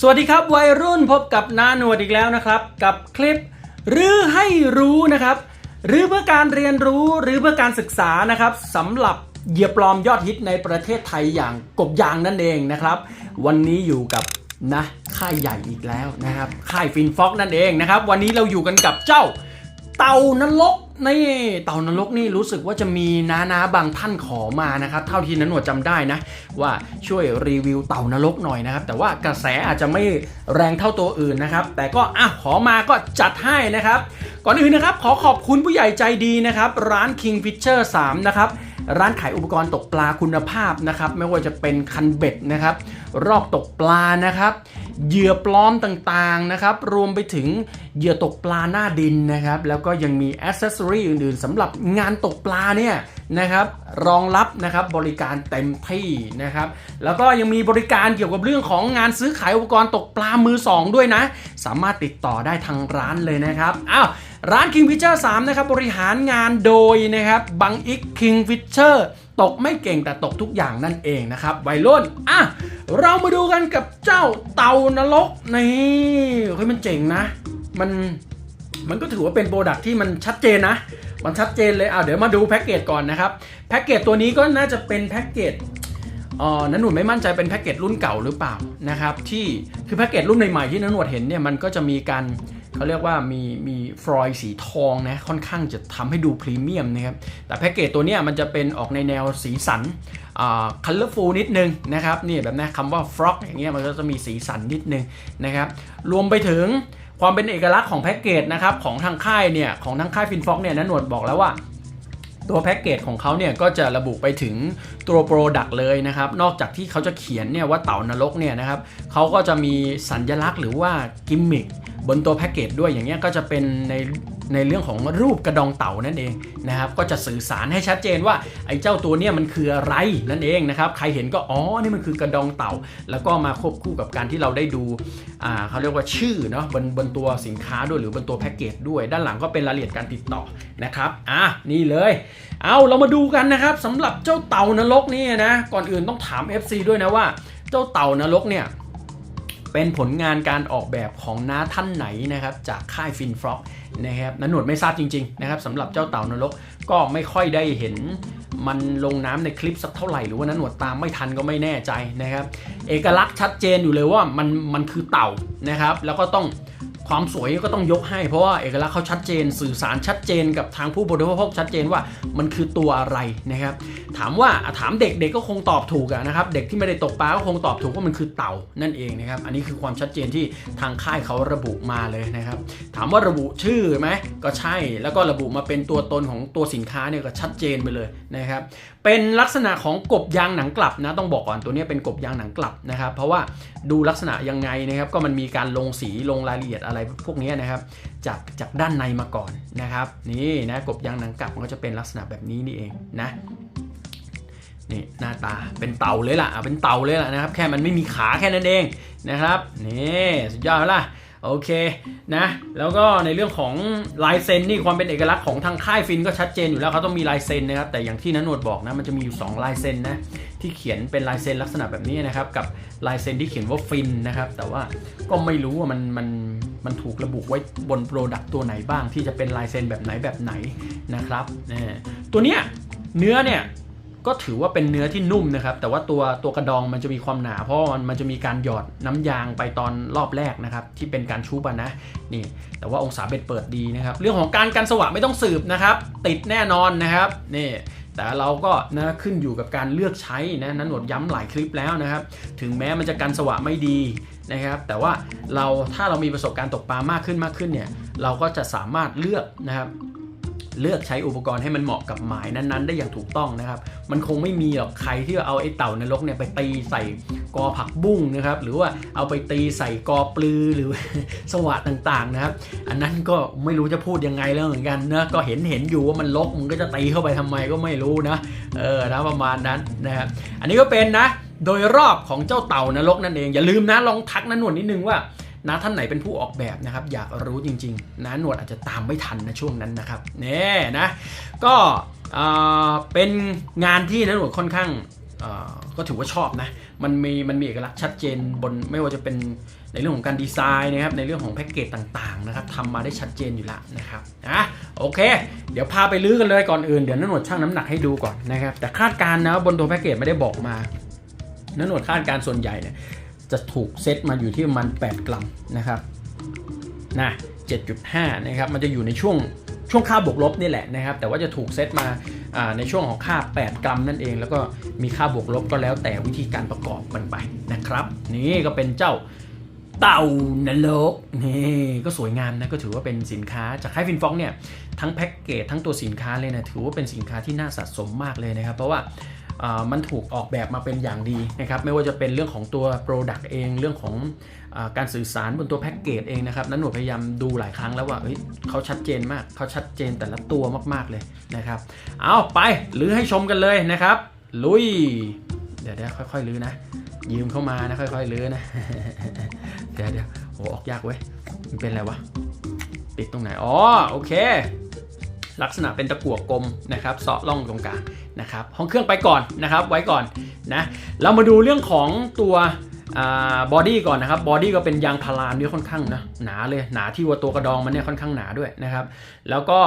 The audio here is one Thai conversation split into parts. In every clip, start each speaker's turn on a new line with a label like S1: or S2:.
S1: สวัสดีครับวัยรุ่นพบกับนาหนวดอีกแล้วนะครับ กับคลิปรื้อให้รู้นะครับหรือเพื่อการเรียนรู้หรือเพื่อการศึกษานะครับสำหรับเหยียบปลอมยอดฮิตในประเทศไทยอย่างกบยางนั่นเองนะครับ วันนี้อยู่กับนะค่ายใหญ่อีกแล้วนะครับค่ายฟินฟ็อกนั่นเองนะครับ วันนี้เราอยู่กันกับเจ้าเต่านรก นี่เต่านรกนี่รู้สึกว่าจะมีน้านาบางท่านขอมานะครับ เท่าที่นันหนวดจำได้นะ ว่าช่วยรีวิวเต่านรกหน่อยนะครับ แต่ว่ากระแสอาจจะไม่แรงเท่าตัวอื่นนะครับ แต่ก็อะขอมาก็จัดให้นะครับ ก่อนอื่นนะครับ ขอขอบคุณผู้ใหญ่ใจดีนะครับ ร้าน King Fisher 3 นะครับร้านขายอุปกรณ์ตกปลาคุณภาพนะครับ ไม่ว่าจะเป็นคันเบ็ดนะครับ รอบตกปลานะครับ เหยื่อปลอมต่างๆนะครับ รวมไปถึงเหยื่อตกปลาหน้าดินนะครับ แล้วก็ยังมีอ c เซสซอรีอื่นๆสำหรับงานตกปลาเนี่ยนะครับรองรับนะครับบริการเต็มที่นะครับ แล้วก็ยังมีบริการเกี่ยวกับเรื่องของงานซื้อขายอุปกรณ์ตกปลามือสองด้วยนะ สามารถติดต่อได้ทางร้านเลยนะครับอ้าวร้าน King Fisher 3นะครับบริหารงานโดยนะครับบังอิก King Fisher ตกไม่เก่งแต่ตกทุกอย่างนั่นเองนะครับวัยรุ่นอะเรามาดูกันกับเจ้าเต่านรกนี่เฮ้ยมันเจ๋งนะ มันมันก็ถือว่าเป็นโปรดักที่มันชัดเจนนะ มันชัดเจนเลยอะเดี๋ยวมาดูแพ็กเกจก่อนนะครับ แพ็กเกจตัวนี้ก็น่าจะเป็นแพ็กเกจอ่อนันหนวดไม่มั่นใจเป็นแพ็กเกจรุ่นเก่าหรือเปล่านะครับ ที่คือแพ็กเกจรุ่นใหม่ๆที่นันหนวดเห็นเนี่ยมันก็จะมีการ เขาเรียกว่ามีมีฟรอยสีทองนะค่อนข้างจะทำให้ดูพรีเมียมนะครับแต่แพ็กเกจตัวเนี้ยมันจะเป็นออกในแนวสีสันคัลเลอร์ฟูลนิดนึงนะครับนี่แบบนี้คำว่าฟรอกอย่างเงี้ยมันก็จะมีสีสันนิดนึงนะครับรวมไปถึงความเป็นเอกลักษณ์ของแพ็กเกจนะครับของทางค่ายเนี่ยของทางค่ายฟินฟ็อกเนี่ยนันหนวดบอกแล้วว่าตัวแพ็กเกจของเขาเนี่ยก็จะระบุไปถึงตัวโปรดักต์เลยนะครับ นอกจากที่เขาจะเขียนเนี่ยว่าเต่านรกเนี่ยนะครับเขาก็จะมีสัญลักษณ์หรือว่ากิมมิค บนตัวแพ็กเกจด้วยอย่างเงี้ยก็จะเป็นในในเรื่องของรูปกระดองเต่านั่นเองนะครับก็จะสื่อสารให้ชัดเจนว่าไอ้เจ้าตัวเนี่ยมันคืออะไรนั่นเองนะครับใครเห็นก็อ๋อนี่มันคือกระดองเต่า แล้วก็มาควบคู่กับการที่เราได้ดูอ่าเขาเรียกว่าชื่อเนาะบนบนตัวสินค้าด้วยหรือบนตัวแพ็กเกจด้วย ด้านหลังก็เป็นรายละเอียดการติดต่อนะครับอะนี่เลย เอาเรามาดูกันนะครับสำหรับเจ้าเต่านรกนี่นะก่อนอื่นต้องถาม FC ด้วยนะว่า เจ้าเต่านรกเนี่ย เป็นผลงานการออกแบบของน้าท่านไหนนะครับจากค่ายฟินฟล็อกนะครับนันหนวดไม่ทราบจริงๆนะครับสำหรับเจ้าเต่านรกก็ไม่ค่อยได้เห็นมันลงน้ำในคลิปสักเท่าไหร่หรือว่านันหนวดตามไม่ทันก็ไม่แน่ใจนะครับ เอกลักษณ์ชัดเจนอยู่เลยว่ามันมันคือเต่านะครับ แล้วก็ต้อง ความสวยก็ต้องยกให้ เพราะว่าเอกลักษณ์เขาชัดเจน สื่อสารชัดเจนกับทางผู้บริโภคชัดเจนว่ามันคือตัวอะไรนะครับ ถามว่าถามเด็กๆกก็คงตอบถูกนะครับ เด็กที่ไม่ได้ตกปลาก็คงตอบถูกว่ามันคือเต่านั่นเองนะครับ อันนี้คือความชัดเจนที่ทางค่ายเขาระบุมาเลยนะครับ ถามว่าระบุชื่อไหมก็ใช่ แล้วก็ระบุมาเป็นตัวตนของตัวสินค้าเนี่ยก็ชัดเจนไปเลยนะครับ เป็นลักษณะของกบยางหนังกลับนะต้องบอกก่อนตัวนี้เป็นกบยางหนังกลับนะครับ เพราะว่าดูลักษณะยังไงนะครับ ก็มันมีการลงสีลงรายละเอียดอะไรพวกนี้นะครับ จากจากด้านในมาก่อนนะครับ นี่นะกบยางหนังกลับมันก็จะเป็นลักษณะแบบนี้นี่เองนะนี่หน้าตาเป็นเต่าเลยล่ะเป็นเต่าเลยล่ะนะครับ แค่มันไม่มีขาแค่นั้นเองนะครับนี่สุดยอดแล้วล่ะ โอเคนะ แล้วก็ในเรื่องของลายเซ็นนี่ความเป็นเอกลักษณ์ของทางค่ายฟินก็ชัดเจนอยู่แล้วเขาต้องมีลายเซ็นนะครับแต่อย่างที่นันวดบอกนะมันจะมีอยู่ 2 ลายเซ็นนะที่เขียนเป็นลายเซ็นลักษณะแบบนี้นะครับกับลายเซ็นที่เขียนว่าฟินนะครับแต่ว่าก็ไม่รู้ว่ามันมันมันถูกระบุไว้บนโปรดักต์ตัวไหนบ้างที่จะเป็นลายเซ็นแบบไหนแบบไหนนะครับเนี่ยตัวเนี้ยเนื้อเนี่ย ก็ถือว่าเป็นเนื้อที่นุ่มนะครับ แต่ว่าตัวตัวกระดองมันจะมีความหนา เพราะมันมันจะมีการหยอดน้ำยางไปตอนรอบแรกนะครับ ที่เป็นการชุบนะนี่ แต่ว่าองศาเบ็ดเปิดดีนะครับ เรื่องของการกันสว่างไม่ต้องสืบนะครับ ติดแน่นอนนะครับนี่แต่เราก็นะขึ้นอยู่กับการเลือกใช้นะนั้นหนวดย้ำหลายคลิปแล้วนะครับ ถึงแม้มันจะกันสว่างไม่ดีนะครับ แต่ว่าเราถ้าเรามีประสบการณ์ตกปลามากขึ้นมากขึ้นเนี่ยเราก็จะสามารถเลือกนะครับ เลือกใช้อุปกรณ์ให้มันเหมาะกับหมายนั้นๆ ได้อย่างถูกต้องนะครับ มันคงไม่มีหรอกใครที่เอาไอ้เต่านรกเนี่ยไปตีใส่กอผักบุ้งนะครับ หรือว่าเอาไปตีใส่กอปลือหรือสวะต่างๆนะครับ อันนั้นก็ไม่รู้จะพูดยังไงแล้วเหมือนกันนะก็เห็นเห็นอยู่ว่ามันลกมันก็จะตีเข้าไปทำไมก็ไม่รู้นะเออนะประมาณนั้นนะครับอันนี้ก็เป็นนะ โดยรอบของเจ้าเต่านรกนั่นเองอย่าลืมนะลองทักนะหนวดนิดนึงว่า นะท่านไหนเป็นผู้ออกแบบนะครับ อยากรู้จริงๆนะหนวดอาจจะตามไม่ทันนะช่วงนั้นนะครับเน่นะก็เอ่อเป็นงานที่นะหนวดค่อนข้างก็ถือว่าชอบนะ มันมีมันมีเอกลักษณ์ชัดเจนบนไม่ว่าจะเป็นในเรื่องของการดีไซน์นะครับ ในเรื่องของแพ็กเกจต่างๆนะครับทำมาได้ชัดเจนอยู่แล้วนะครับอะโอเค เดี๋ยวพาไปลื้อกันเลยก่อนอื่น เดี๋ยวนันหนวดชั่งน้ำหนักให้ดูก่อนนะครับ แต่คาดการณ์นะบนตัวแพ็กเกจไม่ได้บอกมานันหนวดคาดการณ์ส่วนใหญ่เนี่ย จะถูกเซตมาอยู่ที่ประมาณ 8 กรัมนะครับนะ7.5 นะครับ มันจะอยู่ในช่วงช่วงค่าบวกลบนี่แหละนะครับ แต่ว่าจะถูกเซตมาในช่วงของค่า 8 กรัมนั่นเอง แล้วก็มีค่าบวกลบก็แล้วแต่วิธีการประกอบมันไปนะครับ นี่ก็เป็นเจ้าเต่านรกนี่ก็สวยงามนะก็ถือว่าเป็นสินค้าจากค่ายฟินฟอกเนี่ยทั้งแพ็กเกจทั้งตัวสินค้าเลยนะถือว่าเป็นสินค้าที่น่าสะสมมากเลยนะครับ เพราะว่า มันถูกออกแบบมาเป็นอย่างดีนะครับไม่ว่าจะเป็นเรื่องของตัว Product เองเรื่องของอการสื่อสารบนตัวแพ็กเกจเองนะครับนั้นหนูพยายามดูหลายครั้งแล้วว่าเฮ้ยเขาชัดเจนมากเขาชัดเจนแต่ละตัวมากๆเลยนะครับเอาไปลื้อให้ชมกันเลยนะครับ ลุย เดี๋ยวเดี๋ยวค่อยๆลื้อนะ ยืมเข้ามานะค่อยๆลื้อนะเดี๋ยวเดี๋ยวโหออกยากเว้ยมันเป็นอะไรวะปิดตรงไหนอ๋อโอเค ลักษณะเป็นตะกั่วกลมนะครับเสาะล่องตรงกลาง นะครับห้องเครื่องไปก่อนนะครับไว้ก่อนนะเรามาดูเรื่องของตัวบอดี้ก่อนนะครับบอดี้ก็เป็นยางพาราเนื้อค่อนข้างนะหนาเลยหนาที่ว่าตัวกระดองมันเนี่ยค่อนข้างหนาด้วยนะครับ แล้วก็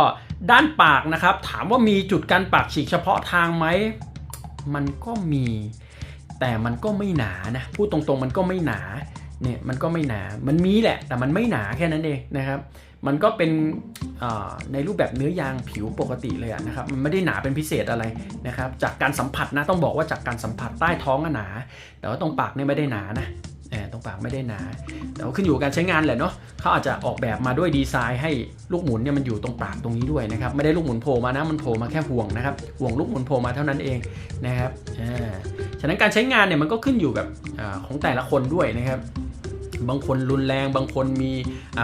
S1: ด้านปากนะครับ ถามว่ามีจุดกันปากฉีกเฉพาะทางไหมมันก็มี แต่มันก็ไม่หนานะพูดตรงๆมันก็ไม่หนา เนี่ยมันก็ไม่หนา มันมีแหละ แต่มันไม่หนาแค่นั้นเองนะครับ มันก็เป็นในรูปแบบเนื้อยางผิวปกติเลยอะนะครับ มันไม่ได้หนาเป็นพิเศษอะไรนะครับ จากการสัมผัสนะ ต้องบอกว่าจากการสัมผัสใต้ท้องอะหนา แต่ว่าตรงปากเนี่ยไม่ได้หนานะตรงปากไม่ได้หนา แต่ว่าขึ้นอยู่กับการใช้งานแหละเนาะเขาอาจจะออกแบบมาด้วยดีไซน์ให้ลูกหมุนเนี่ยมันอยู่ตรงปากตรงนี้ด้วยนะครับ ไม่ได้ลูกหมุนโผล่มานะ มันโผล่มาแค่ห่วงนะครับ ห่วงลูกหมุนโผล่มาเท่านั้นเองนะครับ อ่า ฉะนั้นการใช้งานเนี่ยมันก็ขึ้นอยู่กับอของแต่ละคนด้วยนะครับ บางคนรุนแรง บางคนมี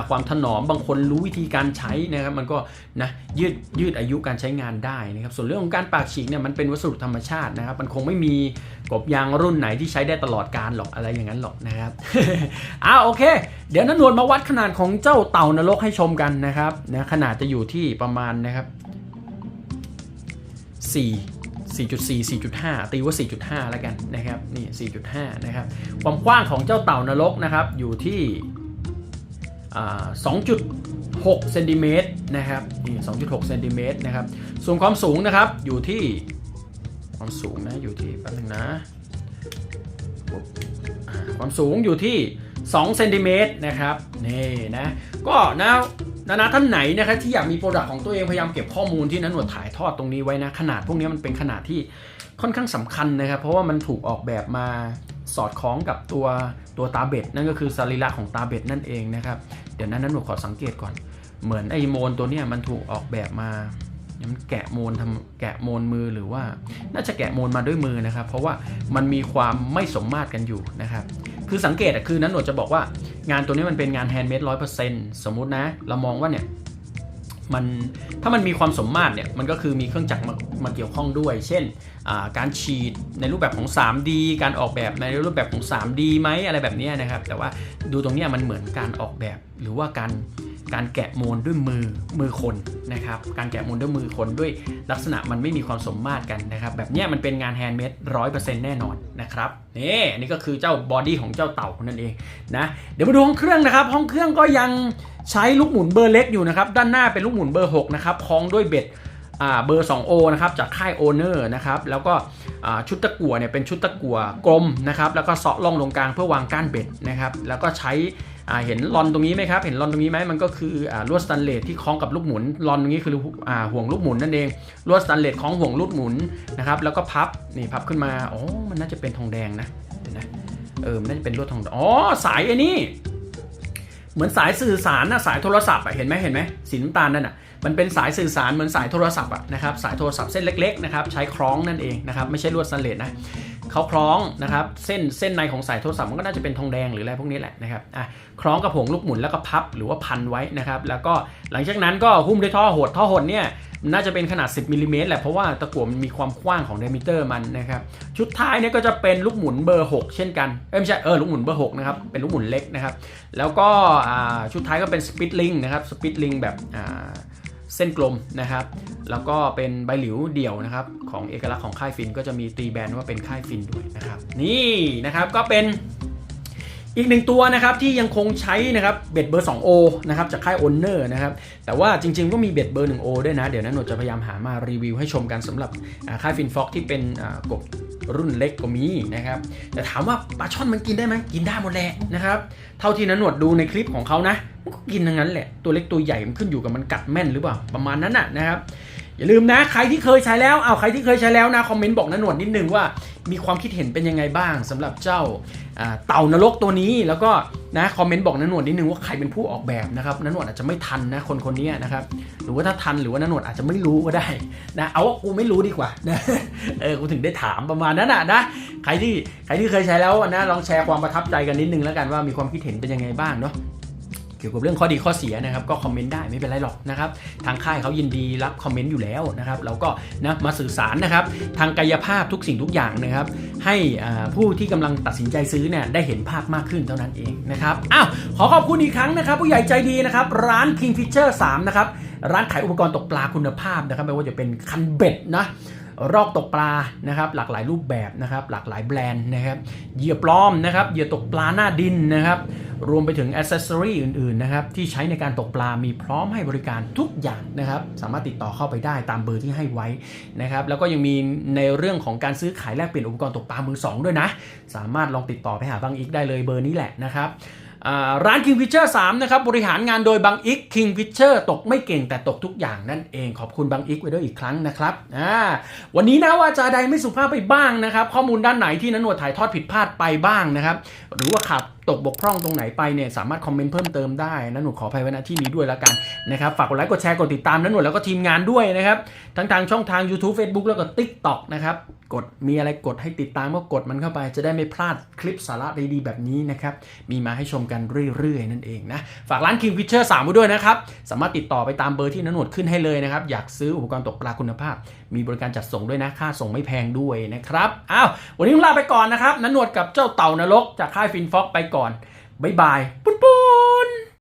S1: ความถนอม บางคนรู้วิธีการใช้นะครับ มันก็นะยืดยืดอายุการใช้งานได้นะครับ ส่วนเรื่องของการปากฉีกเนี่ยมันเป็นวัสดุธรรมชาตินะครับ มันคงไม่มีกบยางรุ่นไหนที่ใช้ได้ตลอดการหรอกอะไรอย่างนั้นหรอกนะครับอ้าวโอเค เดี๋ยวนันนวลมาวัดขนาดของเจ้าเต่านรกให้ชมกันนะครับนะขนาดจะอยู่ที่ประมาณนะครับ4 4.4 4.5 ตีว่า 4.5 แล้วกันนะครับนี่ 4.5 นะครับ ความกว้างของเจ้าเต่านรกนะครับอยู่ที่ 2.6เซนติเมตรนะครับนี่2.6เซนติเมตรนะครับ ส่วนความสูงนะครับอยู่ที่ความสูงนะอยู่ที่แป๊บนึงนะความสูงอยู่ที่2เซนติเมตรนะครับนี่นะก็นะ นานาท่านไหนนะครับที่อยากมีโปรดักต์ของตัวเองพยายามเก็บข้อมูลที่นั้นหนวดถ่ายทอดตรงนี้ไว้นะขนาดพวกนี้มันเป็นขนาดที่ค่อนข้างสำคัญนะครับ เพราะว่ามันถูกออกแบบมาสอดคล้องกับตัวตัวตาเบ็ดนั่นก็คือสรีระของตาเบ็ดนั่นเองนะครับ เดี๋ยวนั้นนั้นหนวดขอสังเกตก่อน เหมือนไอโมนตัวนี้มันถูกออกแบบมา เนี่ยมันแกะโมนทำแกะโมนมือหรือว่า น่าจะแกะโมนมาด้วยมือนะครับ เพราะว่ามันมีความไม่สมมาตรกันอยู่นะครับ คือสังเกตอะคือนั้นหนวดจะบอกว่างานตัวนี้มันเป็นงานแฮนด์เมดร้อยเปอร์เซ็นต์สมมุตินะ เรามองว่าเนี่ยมันถ้ามันมีความสมมาตรเนี่ยมันก็คือมีเครื่องจักรมามาเกี่ยวข้องด้วย เช่นการฉีดในรูปแบบของ 3D การออกแบบในรูปแบบของ 3D ไหมอะไรแบบนี้นะครับ แต่ว่าดูตรงนี้มันเหมือนการออกแบบหรือว่าการ การแกะโมนด้วยมือมือคนนะครับการแกะโมนด้วยมือคนด้วยลักษณะมันไม่มีความสมมาตรกันนะครับแบบเนี้ยมันเป็นงานแฮนด์เมดร้อยเปอร์เซ็นต์แน่นอนนะครับนี่นนี้ก็คือเจ้าบอดี้ของเจ้าเต่านั่นเองนะเดี๋ยวมาดูห้องเครื่องนะครับห้องเครื่องก็ยังใช้ลูกหมุนเบอร์เล็กอยู่นะครับด้านหน้าเป็นลูกหมุนเบอร์6นะครับคล้องด้วยเบ็ดเบอร์ 2O นะครับจากค่ายโอเนอร์นะครับแล้วก็ชุดตะกั่วเนี่ยเป็นชุดตะกั่วกลมนะครับแล้วก็เสาะล่องตรงกลางเพื่อวางก้านเบ็ดนะครับแล้วก็ใช้ เห็นลอนตรงนี้ไหมครับ เห็นลอนตรงนี้ไหมมันก็คือลวดสแตนเลสที่คล้องกับลูกหมุนลอนตรงนี้คืออห่วงลูกหมุนนั่นเองลวดสแตนเลสคล้องห่วงลูกหมุนนะครับแล้วก็พับนี่พับขึ้นมาอ๋อมันน่าจะเป็นทองแดงนะเดี๋ยวนะเออมันน่าจะเป็นลวดทองแดงอ๋อสายไอ้นี่เหมือนสายสื่อสารนะสายโทรศัพท์อะเห็นไหมเห็นไหมสีน้ำตาลนั่นอะมันเป็นสายสื่อสารเหมือนสายโทรศัพท์อะนะครับสายโทรศัพท์เส้นเล็กๆนะครับใช้คล้องนั่นเองนะครับไม่ใช่ลวดสแตนเลสนะ เขาคล้องนะครับเส้นเส้นในของสายโทรศัพท์มันก็น่าจะเป็นทองแดงหรืออะไรพวกนี้แหละนะครับอะคล้องกับห่วงลูกหมุนแล้วก็พับหรือว่าพันไว้นะครับแล้วก็หลังจากนั้นก็หุ้มด้วยท่อหดท่อหดเนี่ยน่าจะเป็นขนาด 10มิลลิเมตรแหละเพราะว่าตะกั่วมันมีความกว้างของเดมิเตอร์มันนะครับชุดท้ายเนี่ยก็จะเป็นลูกหมุนเบอร์ 6 เช่นกันเอ้ไม่ใช่เออลูกหมุนเบอร์6นะครับเป็นลูกหมุนเล็กนะครับแล้วก็อ่าชุดท้ายก็เป็นสปิตลิงนะครับสปิตลิงแบบอ่า เส้นกลมนะครับ แล้วก็เป็นใบหลิวเดี่ยวนะครับ ของเอกลักษณ์ของค่ายฟินก็จะมีตีแบรนด์ว่าเป็นค่ายฟินด้วยนะครับ นี่นะครับก็เป็นอีกหนึ่งตัวนะครับที่ยังคงใช้นะครับเบ็ดเบอร์ 2O นะครับจากค่ายโอนเนอร์นะครับแต่ว่าจริงๆก็มีเบ็ดเบอร์ 1O ด้วยนะ เดี๋ยวนั้นหนวดจะพยายามหามารีวิวให้ชมกันสำหรับค่ายฟินฟ็อกที่เป็นกบ รุ่นเล็กก็มีนะครับ แต่ถามว่าปลาช่อนมันกินได้ไหมกินได้หมดแหละนะครับ เท่าที่นันหนวดดูในคลิปของเขานะมันก็กินทั้งนั้นแหละ ตัวเล็กตัวใหญ่มันขึ้นอยู่กับมันกัดแม่นหรือเปล่า ประมาณนั้นน่ะนะครับ อย่าลืมนะใครที่เคยใช้แล้วเอาใครที่เคยใช้แล้วนะคอมเมนต์บอกนะหนวดนิดนึงว่า มีความคิดเห็นเป็นยังไงบ้างสำหรับเจ้าเต่านรกตัวนี้แล้วก็นะคอมเมนต์บอกนะหนวดนิดนึงว่าใครเป็นผู้ออกแบบนะครับนะหนวดอาจจะไม่ทันนะคนคนนี้นะครับหรือว่าถ้าทันหรือว่านะหนวดอาจจะไม่รู้ก็ได้นะเอาว่ากูไม่รู้ดีกว่านะเออกูถึงได้ถามประมาณนั้นน่ะนะใครที่ใครที่เคยใช้แล้วนะลองแชร์ความประทับใจกันนิดนึงแล้วกันว่ามีความคิดเห็นเป็นยังไงบ้างเนาะ กี่ยวกับเรื่องข้อดีข้อเสียนะครับก็คอมเมนต์ได้ไม่เป็นไรหรอกนะครับทางค่ายเขายินดีรับคอมเมนต์อยู่แล้วนะครับเราก็นะมาสื่อสารนะครับทางกายภาพทุกสิ่งทุกอย่างนะครับให้ผู้ที่กำลังตัดสินใจซื้อเนี่ยได้เห็นภาพมากขึ้นเท่านั้นเองนะครับอ้าวขอขอบคุณอีกครั้งนะครับ ผู้ใหญ่ใจดีนะครับร้าน King Fisher 3นะครับร้านขายอุปกรณ์ตกปลาคุณภาพนะครับไม่ว่าจะเป็นคันเบ็ดนะ รอบตกปลานะครับหลากหลายรูปแบบนะครับหลากหลายแบรนด์นะครับเหยื่อปลอมนะครับเหยื่อตกปลาหน้าดินนะครับรวมไปถึงอ c เซสซอรีอื่นๆนะครับที่ใช้ในการตกปลามีพร้อมให้บริการทุกอย่างนะครับสามารถติดต่อเข้าไปได้ตามเบอร์ที่ให้ไว้นะครับแล้วก็ยังมีในเรื่องของการซื้อขายแลกเปลี่ยนอุปกรณ์ตกปลามือสองด้วยนะ สามารถลองติดต่อไปหาบางอีกได้เลยเบอร์นี้แหละนะครับ ร้าน King Fisher 3นะครับบริหารงานโดยบางอิก King Fisher ตกไม่เก่งแต่ตกทุกอย่างนั่นเองขอบคุณบางอิกไว้ด้วยอีกครั้งนะครับวันนี้นะว่าจะใดไม่สุภาพไปบ้างนะครับ ข้อมูลด้านไหนที่นันหนวดถ่ายทอดผิดพลาดไปบ้างนะครับ หรือว่าขาด ตกบกพร่องตรงไหนไปเนี่ยสามารถคอมเมนต์เพิ่มเติมได้นะหนูขออภัยไว้ณที่นี้ด้วยแล้วกันนะครับฝากกดไลค์กดแชร์กดติดตามนะหนูแล้วก็ทีมงานด้วยนะครับทั้งทางช่องทาง YouTube Facebook แล้วก็ TikTok นะครับกดมีอะไรกดให้ติดตามก็กดมันเข้าไป จะได้ไม่พลาดคลิปสาระดีๆแบบนี้นะครับมีมาให้ชมกันเรื่อยๆ นั่นเองนะฝากร้าน King Fisher 3ไว้ด้วยนะครับสามารถติดต่อไปตามเบอร์ที่นันหนวดขึ้นให้เลยนะครับอยากซื้ออุปกรณ์ตกปลาคุณภาพ มีบริการจัดส่งด้วยนะค่าส่งไม่แพงด้วยนะครับอ้าววันนี้ลาไปก่อนนะครับนันหนวดกับเจ้าเต่านรกจากค่ายฟินฟ็อกไปก่อนก่อน บ๊ายบาย ปุ้นปุ้น